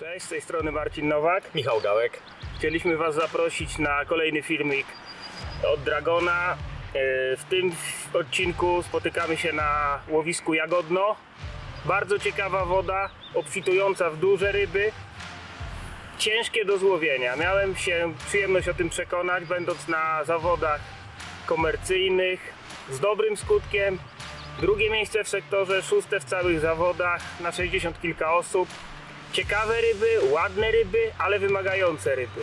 Cześć, z tej strony Marcin Nowak. Michał Gałek. Chcieliśmy Was zaprosić na kolejny filmik od Dragona. E, W tym odcinku spotykamy się na łowisku Jagodno. Bardzo ciekawa woda, obfitująca w duże ryby. Ciężkie do złowienia. Miałem się przyjemność o tym przekonać, będąc na zawodach komercyjnych z dobrym skutkiem. Drugie miejsce w sektorze, szóste w całych zawodach na 60 kilka osób. Ciekawe ryby, ładne ryby, ale wymagające ryby.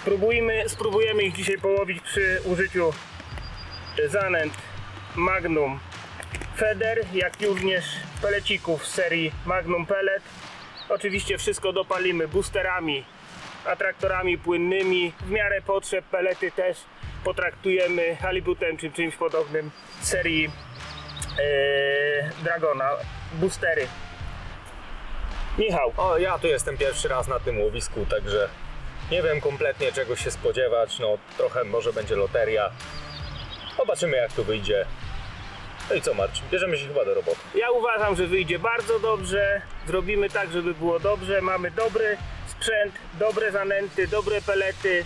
Spróbujmy, spróbujemy ich dzisiaj połowić przy użyciu zanęt Magnum Feder, jak również pelecików z serii Magnum Pellet. Oczywiście wszystko dopalimy boosterami, atraktorami płynnymi. W miarę potrzeb pelety też potraktujemy halibutem czy czymś podobnym serii e, Dragona. Boostery. Michał, O, ja tu jestem pierwszy raz na tym łowisku, także nie wiem kompletnie czego się spodziewać. No, trochę może będzie loteria. Zobaczymy jak tu wyjdzie. No i co, Marcin? Bierzemy się chyba do roboty. Ja uważam, że wyjdzie bardzo dobrze. Zrobimy tak, żeby było dobrze. Mamy dobry sprzęt, dobre zanęty, dobre pelety.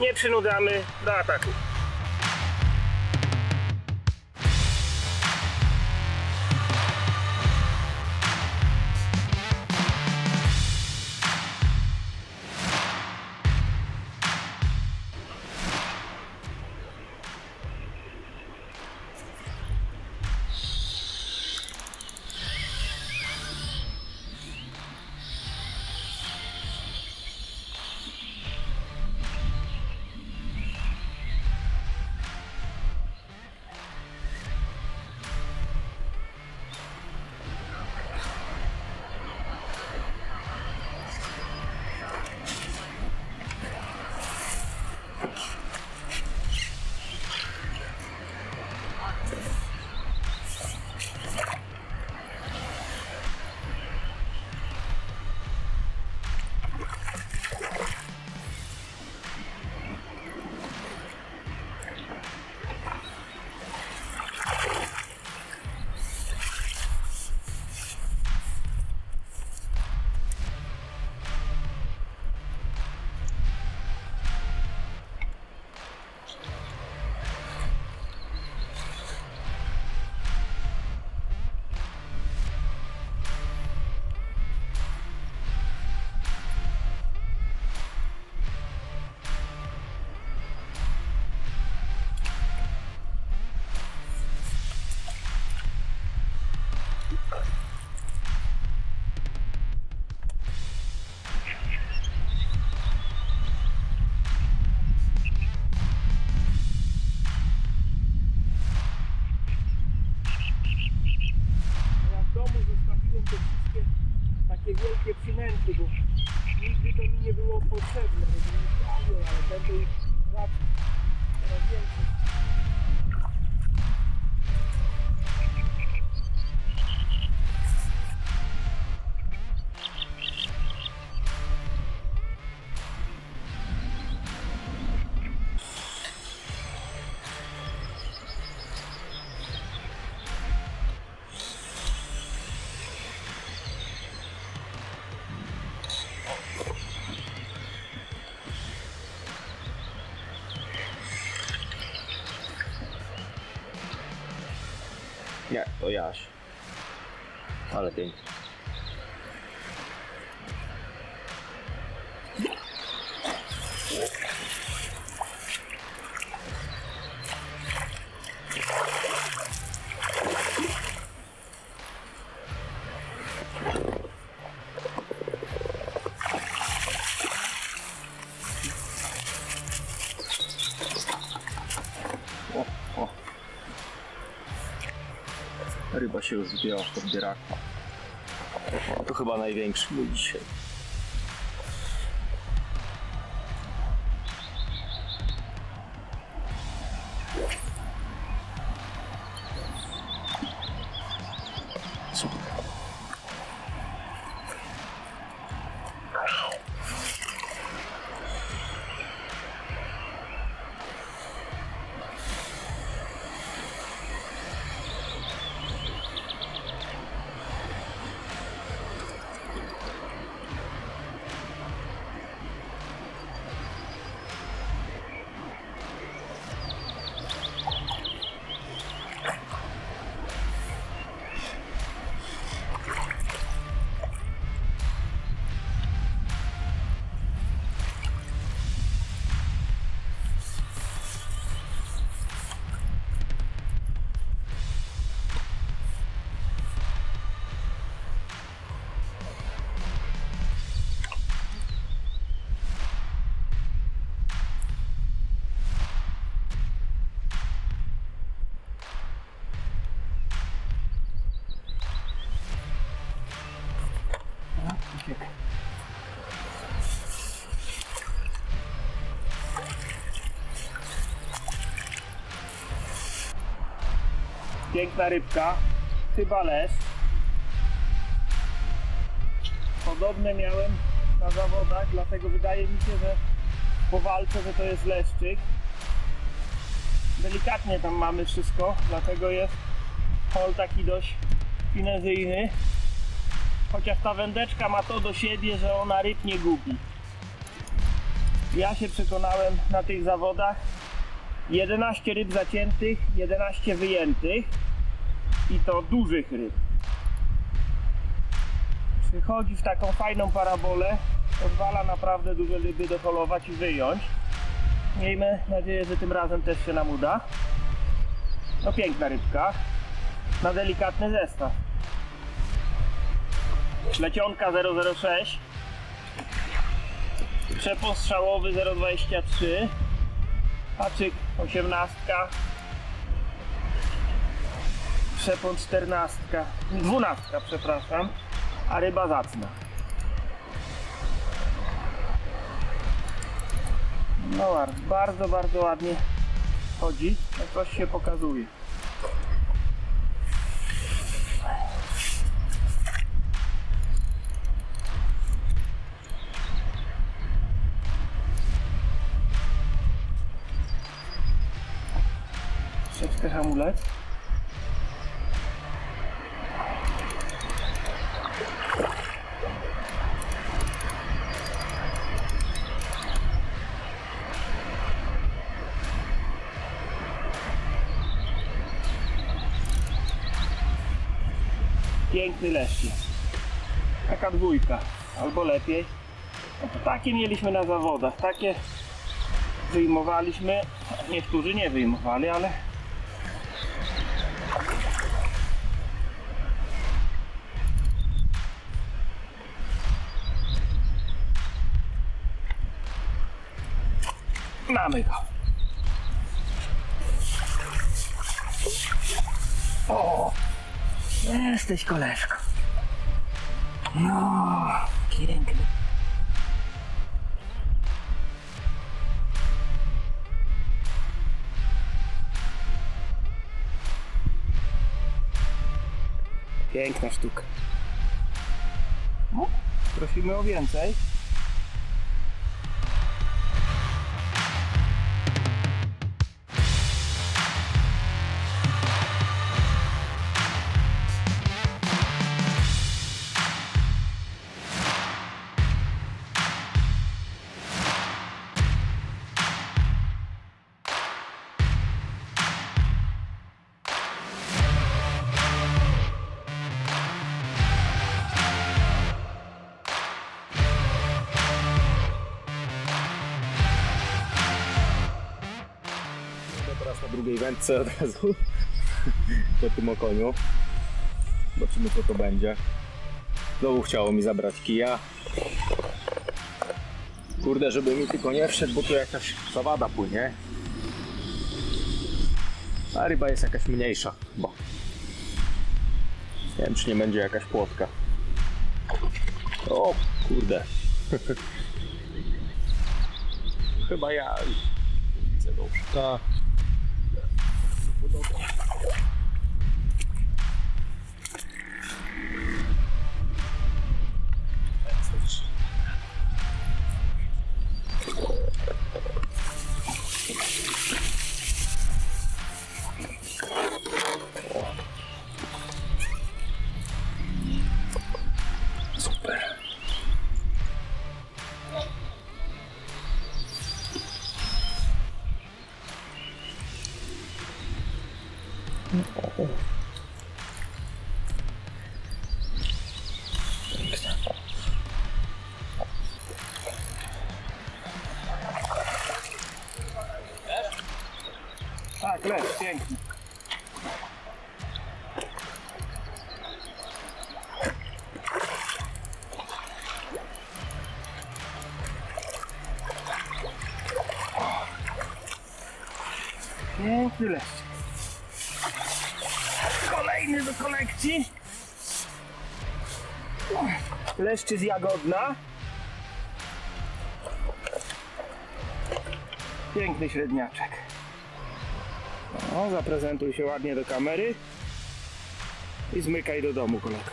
Nie przynudzamy do ataku. To Jaś. Ale pięknie. Ryba się już wbiła w podbieraka. O, to chyba największy był dzisiaj. Piękna rybka. Chyba leszcz. Podobne miałem na zawodach, dlatego wydaje mi się, że po walce, że to jest leszczyk. Delikatnie tam mamy wszystko, dlatego jest hol taki dość finezyjny. Chociaż ta wędeczka ma to do siebie, że ona ryb nie gubi. Ja się przekonałem na tych zawodach. 11 ryb zaciętych, 11 wyjętych i to dużych ryb. Przychodzi w taką fajną parabolę, pozwala naprawdę duże ryby doholować i wyjąć. Miejmy nadzieję, że tym razem też się nam uda. No piękna rybka, na delikatny zestaw. Ślecionka 006 Przepon strzałowy 023 Haczyk 18 Przepon 14 12 przepraszam A ryba zacna No ładnie, bardzo, bardzo ładnie chodzi, coś się pokazuje. Piękny leszczyk. Taka dwójka, albo lepiej. No to takie mieliśmy na zawodach. Takie wyjmowaliśmy. Niektórzy nie wyjmowali, ale Mamy go. Jesteś koleżką. No, piękny. Piękna sztuka. No, prosimy o więcej. Wędce od razu po tym okoniu. Zobaczymy co to będzie. Znowu chciało mi zabrać kija. Kurde, żeby mi tylko nie wszedł, bo tu jakaś zawada płynie. A ryba jest jakaś mniejsza, bo nie wiem czy nie będzie jakaś płotka. O kurde. Chyba ja widzę dobrze. Tak. Super. Lecz, piękny. Piękny leszcz. Kolejny do kolekcji. Leszczy z Jagodna. Piękny średniaczek. O, zaprezentuj się ładnie do kamery. I zmykaj do domu, kolego.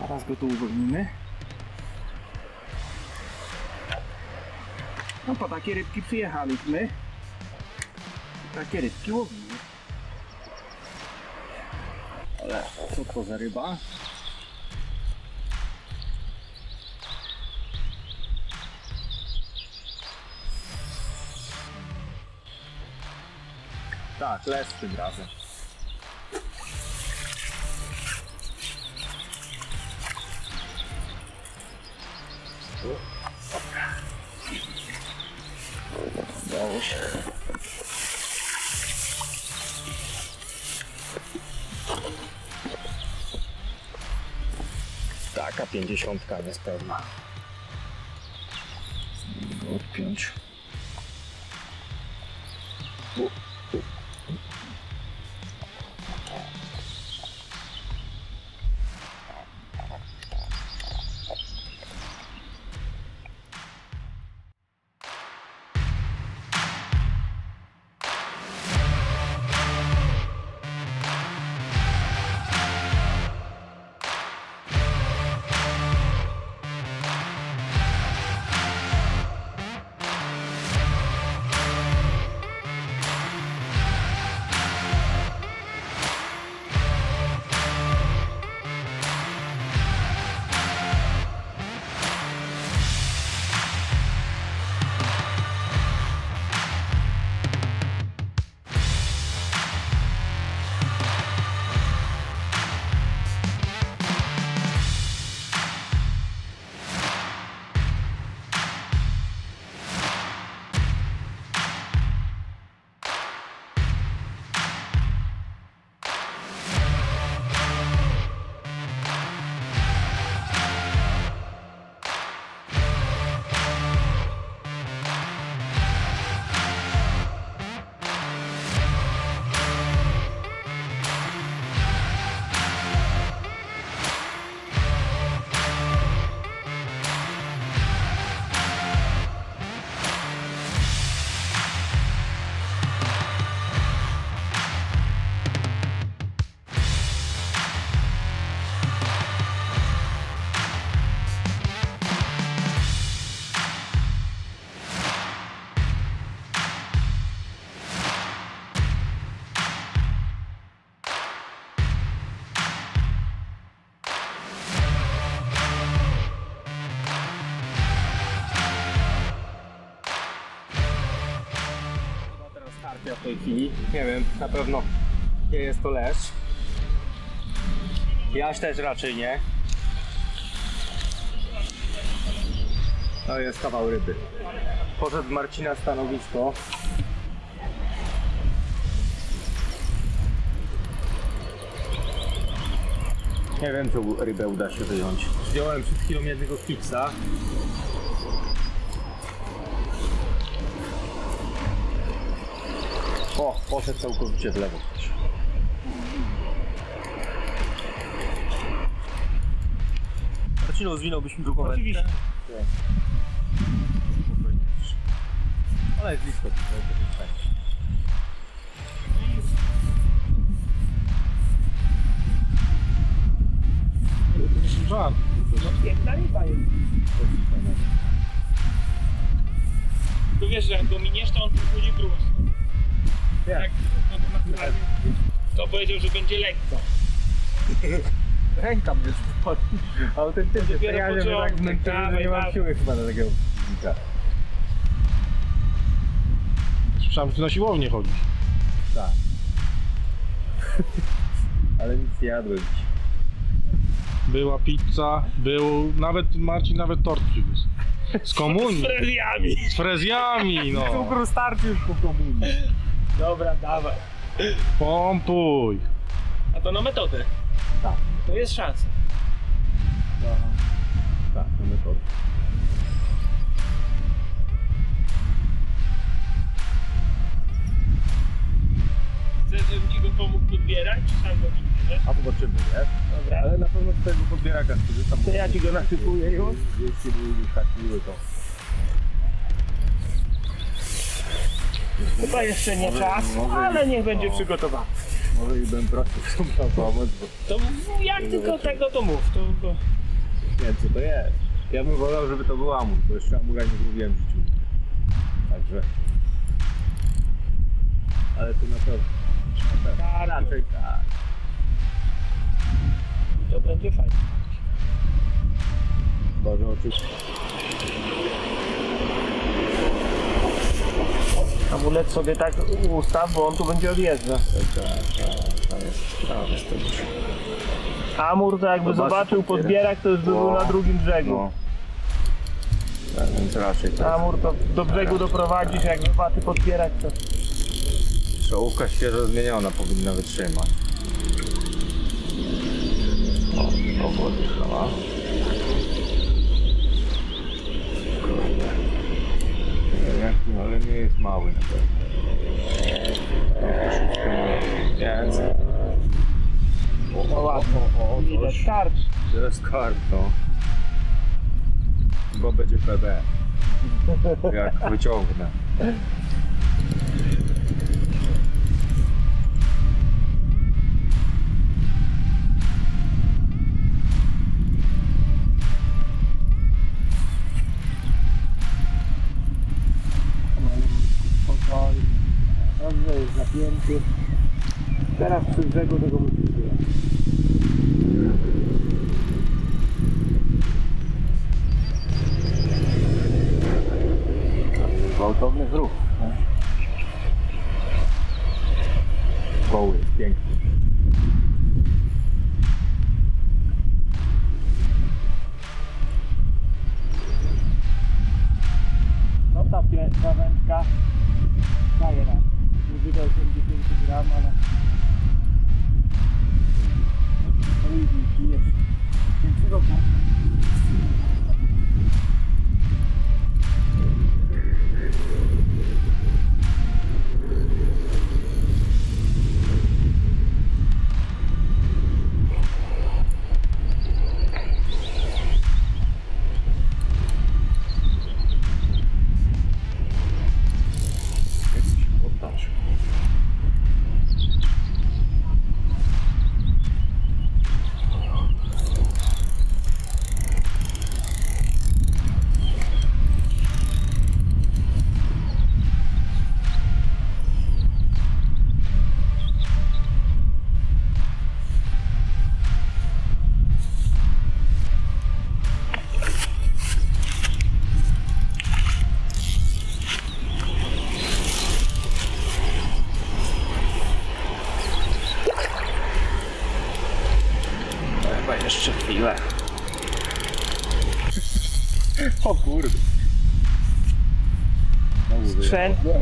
Teraz go tu uwolnimy. No po takie rybki przyjechaliśmy. Takie rybki łowimy. Ale co to za ryba? Tak, les tym razem. Udało się. Taka pięćdziesiątka niespełna. Odpiąć. Nie wiem, na pewno nie jest to lesz. Jaś też raczej nie. To jest kawał ryby. Poszedł Marcina stanowisko. Nie wiem, czy rybę uda się wyjąć. Zdjąłem przed chwilą jednego kipsa. O, poszedł całkowicie w lewo. Marcinu, zwinąłbyś mi drugą wędkę? Oczywiście. Ale jest blisko. to jest fajnie. Żart. Piękna ryba jest. Tu wiesz, że jak go miniesz, to on w drugą stronę. Jak? Tak, to. To powiedział, że będzie lekko. Ręka mnie spadła. Autentycznie, Dopiero ja się tak początek, zmęczyłem, że nie mam dawaj. siły chyba na takiego przeciwnika. Słyszałem, że ty na siłownię chodzisz. Tak. Ale nic nie jadłem dziś. Była pizza, był nawet Marcin nawet tort przywiózł. Z komunii. Z frezjami. Z frezjami, no. Cukru starczy już po komunii. Dobra, dawaj. Pompuj. A to na metodę. Tak. To jest szansa. Tak, to metoda. Chcesz, żebym ci go pomógł podbierać, czy sam go podbierzesz? A zobaczymy, nie? Dobra. Ale na pewno z tego podbieraka skorzystam. To ja ci go nasypuję już. Jeśli by już tak miły, to... Chyba jeszcze nie czas, ale niech będzie no. przygotowany. Może i bym prosił tą pomoc, bo To jak tylko tego to mów. To, to... nie wiem co to jest. Ja bym wolał, żeby to był amur, bo jeszcze amura nie złowiłem w życiu. Także... Ale to na pewno. Na pewno. Tak, Raczej tak. to będzie fajnie. Boże, oczywiście. Amulet sobie tak ustaw, bo on tu będzie odjeżdżał. Tak, tak, tam jest, jest to już. Amur to jakby Zobaczy zobaczył podbierak. podbierak, to już by był na drugim brzegu. No. Tak, więc raczej tak. Amur to do brzegu doprowadzisz, jak zobaczy podbierak, to Czołówka świeżo zmieniona powinna wytrzymać. O, to podjechała. Jaki, ale nie jest mały na pewno. Troszeczkę mały. Więcej. no ładno. O, o, Widać karp. To jest kart, no. Bo będzie PB. Jak wyciągnę. Przy brzegu tego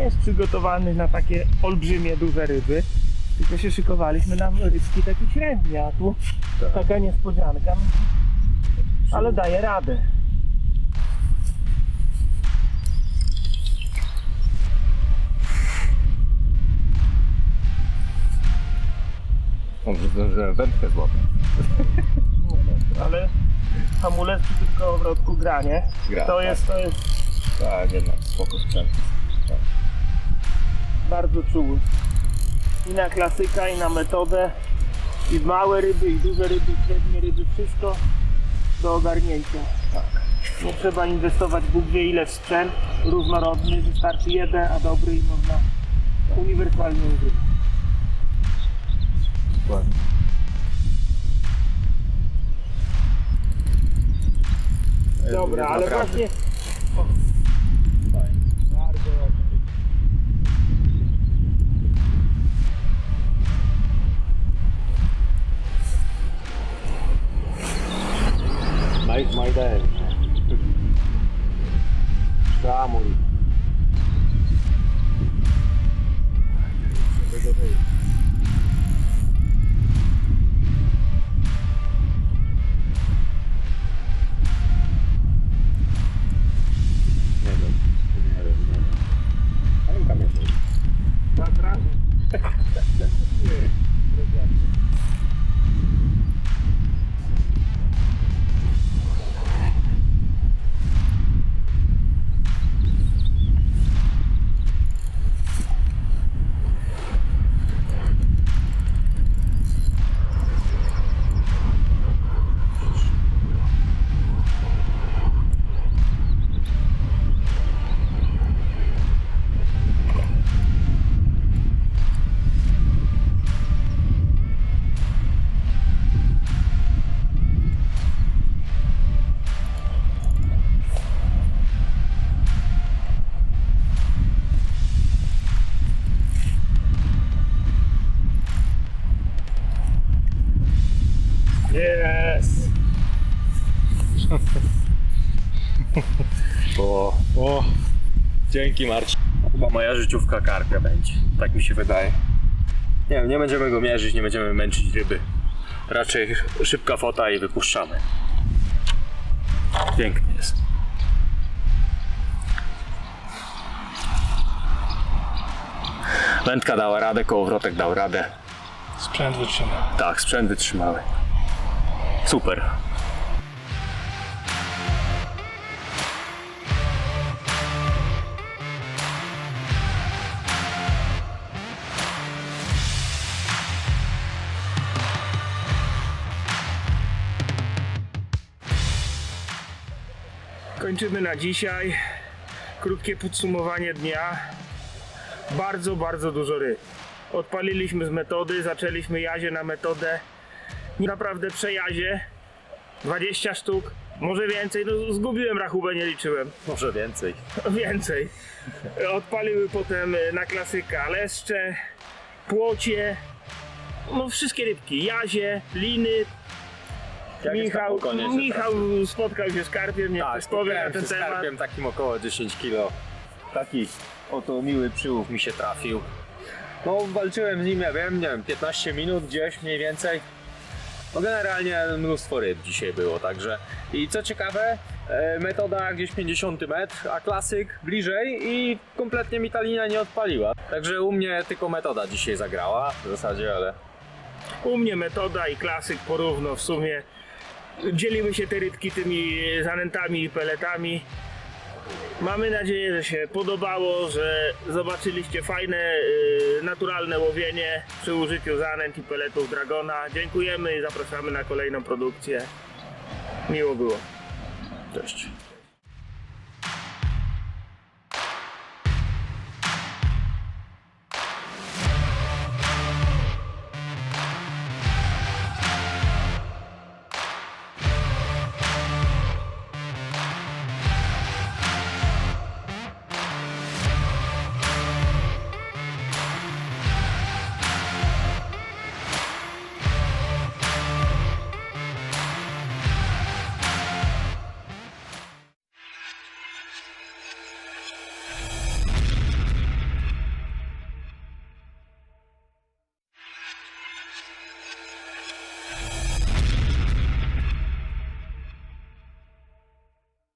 nie jest przygotowany na takie olbrzymie, duże ryby, tylko się szykowaliśmy na rybki takie średnie, a tu Tak. taka niespodzianka, ale daje radę. Dobrze, zdążyłem wędkę złapać. Ale hamulec przy tym kołowrotku granie, Gra, to tak. jest, to jest Tak, jednak spoko sprzęt. Bardzo czuły. I na klasyka, i na metodę, i w małe ryby, i duże ryby, i średnie ryby, wszystko do ogarnięcia. Tak. Nie trzeba inwestować Bóg wie ile w sprzęt, różnorodny, wystarczy jeden, a dobry i można uniwersalnie używać. Dokładnie. Dobra, ale Naprawdę właśnie Fajnie. bardzo ładnie. It's my day. Strámoli. Dzięki Marcin. Chyba moja życiówka karpia będzie. Tak mi się wydaje. Nie wiem, nie będziemy go mierzyć, nie będziemy męczyć ryby. Raczej szybka fota i wypuszczamy. Pięknie jest. Wędka dała radę, kołowrotek dał radę. Sprzęt wytrzyma. Tak, sprzęt wytrzymały. Super. Kończymy na dzisiaj. Krótkie podsumowanie dnia. Bardzo, bardzo dużo ryb. Odpaliliśmy z metody, zaczęliśmy jazie na metodę. Naprawdę przejazie. 20 sztuk, może więcej. No, zgubiłem rachubę, nie liczyłem. Może więcej. Więcej. Odpaliły potem e, na klasyka leszcze, płocie, no wszystkie rybki, jazie, liny. Michał, Michał spotkał się z karpiem, niech Tak, ktoś powie na ten temat. karpiem takim około 10 kg. Taki oto miły przyłów mi się trafił. No walczyłem z nim, ja wiem, nie wiem, 15 minut gdzieś mniej więcej. No generalnie mnóstwo ryb dzisiaj było, także. I co ciekawe, e, metoda gdzieś 50 metr, a klasyk bliżej i kompletnie mi ta linia nie odpaliła. Także u mnie tylko metoda dzisiaj zagrała w zasadzie, ale U mnie metoda i klasyk porówno w sumie. Dzielimy się te rybki tymi zanętami i peletami. Mamy nadzieję, że się podobało, że zobaczyliście fajne, y, naturalne łowienie przy użyciu zanęt i peletów Dragona. Dziękujemy i zapraszamy na kolejną produkcję. Miło było. cześć.